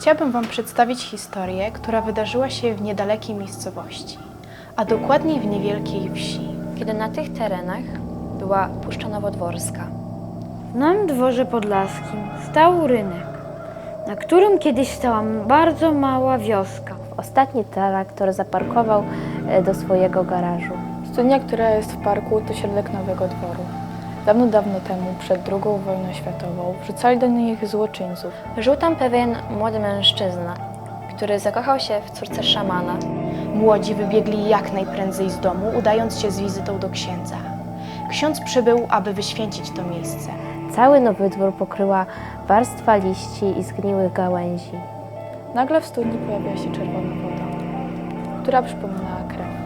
Chciałabym Wam przedstawić historię, która wydarzyła się w niedalekiej miejscowości, a dokładniej w niewielkiej wsi. kiedy na tych terenach była Puszcza Nowodworska. Na dworze podlaskim stał rynek, na którym kiedyś stała bardzo mała wioska. Ostatni traktor zaparkował e, do swojego garażu. Studnia, która jest w parku, to środek Nowego Dworu. Dawno, dawno temu, przed II wojną światową, wrzucali do nich złoczyńców. Żył tam pewien młody mężczyzna, który zakochał się w córce szamana. Młodzi wybiegli jak najprędzej z domu, udając się z wizytą do księdza. Ksiądz przybył, aby wyświęcić to miejsce. Cały nowy dwór pokryła warstwa liści i zgniłych gałęzi. Nagle w studni pojawiła się czerwona woda, która przypominała krew.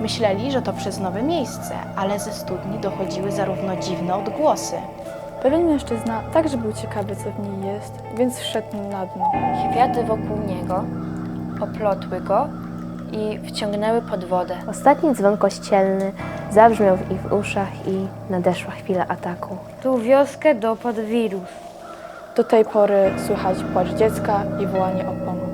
Myśleli, że to przez nowe miejsce, ale ze studni dochodziły zarówno dziwne odgłosy. Pewien mężczyzna także był ciekawy, co w niej jest, więc wszedł na dno. Kwiaty wokół niego oplotły go i wciągnęły pod wodę. Ostatni dzwon kościelny zabrzmiał w ich uszach i nadeszła chwila ataku. Tu wioskę dopadł wirus. Do tej pory słychać płacz dziecka i wołanie o pomoc.